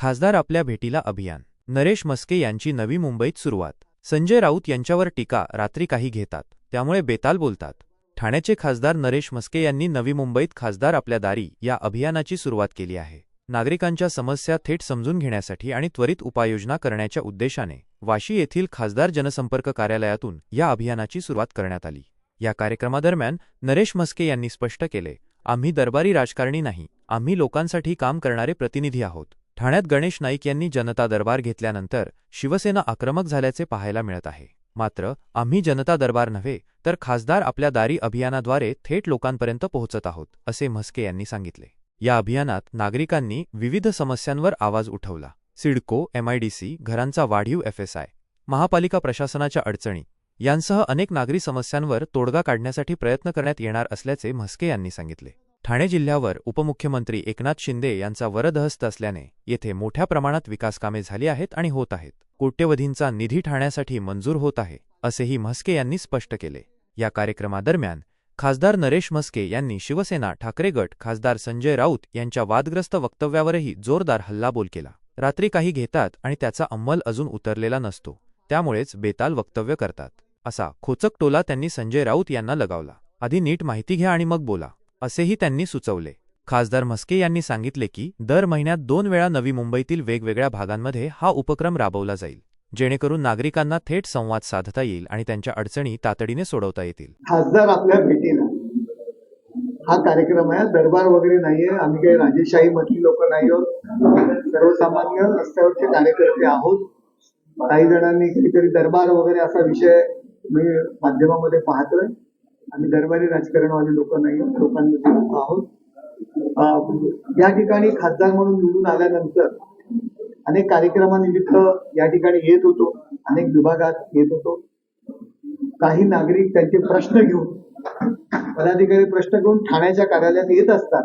खासदार आपल्या भेटीला अभियान. नरेश मस्के यांची नवी मुंबईत सुरुवात. संजय राऊत यांच्यावर टीका रात्री काही घेतात. त्यामुळे बेताल बोलतात. ठाण्याचे खासदार नरेश मस्के यांनी नवी मुंबईत खासदार आपल्या दारी या अभियानाची सुरुवात केली आहे. नागरिकांच्या समस्या थेट समजून घेण्यासाठी आणि त्वरित उपाययोजना करण्याच्या उद्देशाने वाशी येथील खासदार जनसंपर्क कार्यालयातून या अभियानाची सुरुवात करण्यात आली. या कार्यक्रमादरम्यान नरेश मस्के यांनी स्पष्ट केले आम्ही दरबारी राजकारणी नाही आम्ही लोकांसाठी काम करणारे प्रतिनिधी आहोत. ठाण्यात गणेश नाईक यांनी जनता दरबार घेतल्यानंतर शिवसेना आक्रमक झाल्याचे पाहायला मिळत आहे. मात्र आम्ही जनता दरबार नव्हे तर खासदार आपल्या दारी अभियानाद्वारे थेट लोकांपर्यंत पोहोचत आहोत असे म्हस्के यांनी सांगितले. या अभियानात नागरिकांनी विविध समस्यांवर आवाज उठवला. सिडको एमआयडीसी घरांचा वाढीव एफएसआय महापालिका प्रशासनाच्या अडचणी यांसह अनेक नागरी समस्यांवर तोडगा काढण्यासाठी प्रयत्न करण्यात येणार असल्याचे म्हस्के यांनी सांगितले. ठाणे जिल्ह्यावर उपमुख्यमंत्री एकनाथ शिंदे यांचा वरदहस्त असल्याने येथे मोठ्या प्रमाणात विकासकामे झाली आहेत आणि होत आहेत. कोट्यवधींचा निधी ठाण्यासाठी मंजूर होत आहे असेही म्हस्के यांनी स्पष्ट केले. या कार्यक्रमादरम्यान खासदार नरेश म्हस्के यांनी शिवसेना ठाकरे गट खासदार संजय राऊत यांच्या वादग्रस्त वक्तव्यावरही जोरदार हल्लाबोल केला. रात्री काही घेतात आणि त्याचा अंमल अजून उतरलेला नसतो त्यामुळेच बेताल वक्तव्य करतात असा खोचक टोला त्यांनी संजय राऊत यांना लगावला. आधी नीट माहिती घ्या आणि मग बोला. असेही त्यांनी सुचवले. खासदार म्हस्के यांनी सांगितले की दर महिन्यात दोन वेळा नवी मुंबईतील वेगवेगळ्या भागांमध्ये हा उपक्रम राबवला जाईल जेणेकरून नागरिकांना थेट संवाद साधता येईल आणि त्यांच्या अडचणी तातडीने सोडवता येतील. खासदार आपल्या भेटीला. हा कार्यक्रम आहे दरबार वगैरे नाहीये आम्ही काही राजेशाही मधली लोक नाही आहोत. सर्वसामान्य रस्त्यावरचे कार्यकर्ते आहोत. काही जणांनी कधीतरी दरबार वगैरे असा विषय मी माध्यमामध्ये पाहतोय. आम्ही दरबारी राजकारणवाले लोक नाही लोकांमध्ये आहोत. या ठिकाणी खासदार म्हणून निवडून आल्यानंतर अनेक कार्यक्रमानिमित्त या ठिकाणी येत होतो अनेक विभागात येत होतो. काही नागरिक त्यांचे प्रश्न घेऊन पदाधिकारी प्रश्न घेऊन ठाण्याच्या कार्यालयात येत असतात.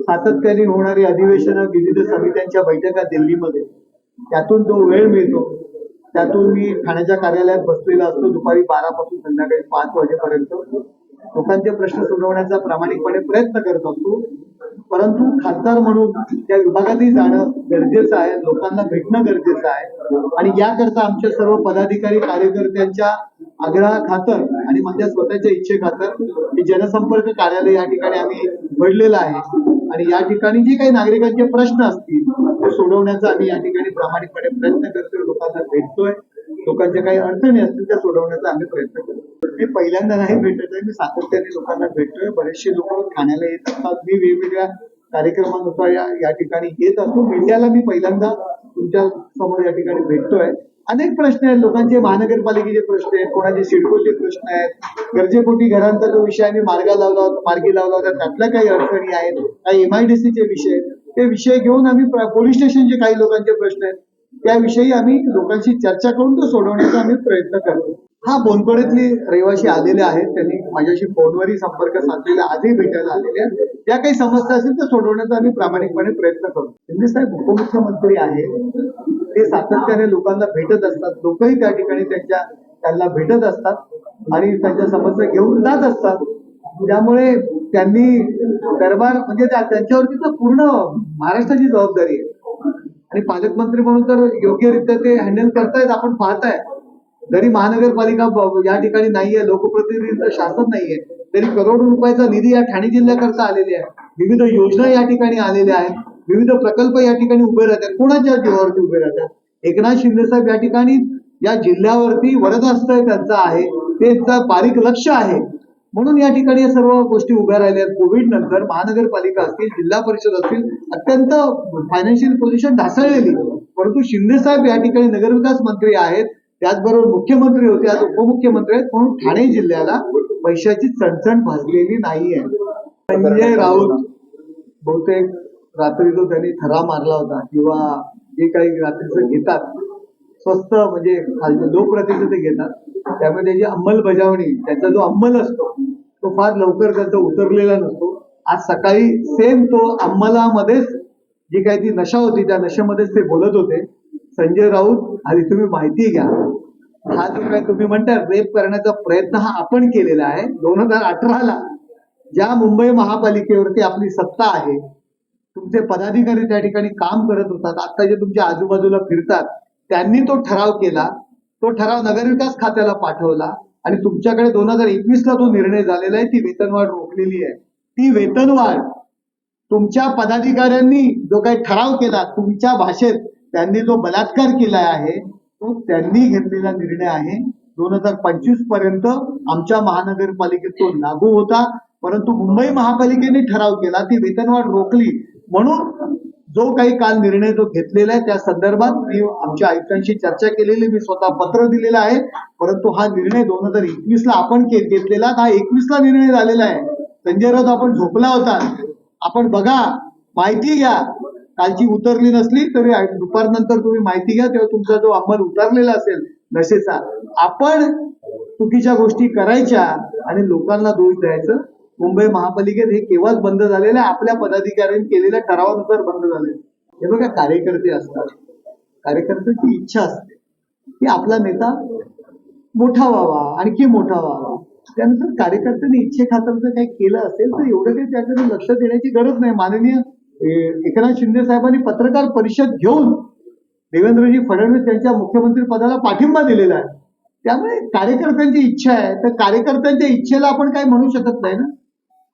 सातत्याने होणारी अधिवेशनं विविध समित्यांच्या बैठका दिल्लीमध्ये. त्यातून जो वेळ मिळतो त्यातून मी ठाण्याच्या कार्यालयात बसलेला असतो. दुपारी बारा पासून संध्याकाळी पाच वाजेपर्यंत. लोकांचे प्रश्न सोडवण्याचा प्रामाणिकपणे प्रयत्न करत असतो. परंतु खासदार म्हणून त्या विभागातही जाणं गरजेचं आहे. लोकांना भेटणं गरजेचं आहे. आणि याकरता आमच्या सर्व पदाधिकारी कार्यकर्त्यांच्या आग्रहा खातर आणि माझ्या स्वतःच्या इच्छे खातर हे जनसंपर्क कार्यालय या ठिकाणी आम्ही उघडलेलं आहे. आणि या ठिकाणी जे काही नागरिकांचे प्रश्न असतील ते सोडवण्याचा आम्ही या ठिकाणी प्रामाणिकपणे प्रयत्न करतोय. लोकांना भेटतोय. लोकांच्या काही अडचणी असतील त्या सोडवण्याचा आम्ही प्रयत्न करतो मी पहिल्यांदा नाही भेटत आहे. मी सातत्याने लोकांना भेटतोय. बरेचसे लोक ठाण्याला येत असतात मी वेगवेगळ्या कार्यक्रमानुसार या या ठिकाणी येत असतो. मीडियाला मी पहिल्यांदा तुमच्यासमोर या ठिकाणी भेटतोय. अनेक प्रश्न आहेत. लोकांचे महानगरपालिकेचे प्रश्न आहेत. कोणाचे सिडकोचे प्रश्न आहेत. गरजेपोटी घरांचा जो विषय आम्ही मार्गा लावला होता मार्गी लावला होता. त्यातल्या काही अडचणी आहेत. काही एमआयडीसीचे विषय आहेत. ते विषय घेऊन आम्ही प्र- पोलीस स्टेशनचे काही लोकांचे प्रश्न आहेत. त्याविषयी आम्ही लोकांशी चर्चा करून तो सोडवण्याचा आम्ही प्रयत्न करतो. हा बोनकडेतली रहिवासी आलेले आहेत. त्यांनी माझ्याशी फोनवरही संपर्क साधलेला आधी भेटायला आलेले आहेत. त्या काही समस्या असतील तर सोडवण्याचा आम्ही प्रामाणिकपणे प्रयत्न करतो. शिंदे साहेब उपमुख्यमंत्री आहेत. ते सातत्याने लोकांना भेटत असतात. लोकही त्या ठिकाणी त्यांच्या त्यांना भेटत असतात आणि त्यांच्या समस्या घेऊन जात असतात. त्यामुळे त्यांनी दरबार म्हणजे त्या- त्यांच्यावरती तर पूर्ण महाराष्ट्राची जबाबदारी आहे. आणि पालकमंत्री म्हणून तर योग्यरित्या ते हँडल करतायत आपण पाहताय. जरी महानगरपालिका या ठिकाणी नाहीये लोकप्रतिनिधींचं शासन नाहीये तरी करोडो रुपयाचा निधी या ठाणे जिल्ह्याकरता आलेली आहे. विविध योजना या ठिकाणी आलेल्या आहेत. विविध प्रकल्प या ठिकाणी उभे राहतात. कोणाच्या जीवावरती उभे राहतात? एकनाथ शिंदे साहेब या ठिकाणी या जिल्ह्यावरती वरदहस्त त्यांचा आहे ते बारीक लक्ष आहे. म्हणून या ठिकाणी या सर्व गोष्टी उभ्या राहिल्या आहेत. कोविड नंतर महानगरपालिका असतील जिल्हा परिषद असतील अत्यंत फायनान्शियल पोझिशन ढासळलेली. परंतु शिंदे साहेब या ठिकाणी नगरविकास मंत्री आहेत. त्याचबरोबर मुख्यमंत्री होते आज उपमुख्यमंत्री आहेत. म्हणून ठाणे जिल्ह्याला पैशाची चणचण भाजलेली नाहीये. संजय राऊत बहुतेक रात्री जो त्यांनी थरा मारला होता. किंवा जे काही रात्रीचं घेतात स्वस्त म्हणजे लो लोकप्रतिनिधी ते घेतात. त्यामुळे त्याची अंमलबजावणी त्याचा जो अंमल असतो तो फार लवकर त्याचा उतरलेला नसतो. आज सकाळी सेम तो अंमलामध्येच जी काही ती नशा होती त्या नशेमध्येच ते बोलत होते. संजय राऊत आणि तुम्ही माहिती घ्या. हा जो काय तुम्ही म्हणता रेप करण्याचा प्रयत्न हा आपण केलेला आहे. दोन हजार अठराला ज्या मुंबई महापालिकेवरती आपली सत्ता आहे तुमचे पदाधिकारी त्या ठिकाणी काम करत होतात. आता जे तुमच्या आजूबाजूला फिरतात त्यांनी तो ठराव केला. तो ठराव नगरविकास खात्याला पाठवला आणि तुमच्याकडे दोन हजार एकवीस ला तो निर्णय झालेला आहे. ती वेतनवाढ रोखलेली आहे. ती वेतनवाढ तुमच्या पदाधिकाऱ्यांनी जो काही ठराव केला तुमच्या भाषेत त्यांनी जो बलात्कार केला आहे तो त्यांनी घेतलेला निर्णय आहे. दोन हजार पंचवीसपर्यंत आमच्या महानगरपालिकेत तो लागू होता. परंतु मुंबई महापालिकेने ठराव केला ती वेतनवाढ रोखली. म्हणून जो काही काल निर्णय जो घेतलेला आहे त्या संदर्भात मी आमच्या आयुक्तांशी चर्चा केलेली मी स्वतः पत्र दिलेलं आहे. परंतु हा निर्णय दोन हजार एकवीस ला आपण घेतलेला हा एकवीस ला निर्णय झालेला आहे. संजय राऊत आपण झोपला होता. आपण बघा माहिती घ्या. कालची उतरली नसली तरी दुपारनंतर तुम्ही माहिती घ्या तेव्हा तुमचा जो अंमल उतरलेला असेल नशेचा. आपण चुकीच्या गोष्टी करायच्या आणि लोकांना दोष द्यायचं मुंबई महापालिकेत हे केव्हाच बंद झालेलं आहे? आपल्या पदाधिकाऱ्यांनी केलेल्या ठरावानुसार बंद झाले हे बघा कार्यकर्ते असतात. कार्यकर्त्यांची इच्छा असते की आपला नेता मोठा व्हावा आणखी मोठा व्हावा. त्यानुसार कार्यकर्त्यांनी इच्छेखातर जर काही केलं असेल तर एवढं काही त्याकडे लक्ष देण्याची गरज नाही. माननीय एकनाथ शिंदे साहेबांनी पत्रकार परिषद घेऊन देवेंद्रजी फडणवीस यांच्या मुख्यमंत्री पदाला पाठिंबा दिलेला आहे. त्यामुळे कार्यकर्त्यांची इच्छा आहे. तर कार्यकर्त्यांच्या इच्छेला आपण काही म्हणू शकत नाही ना?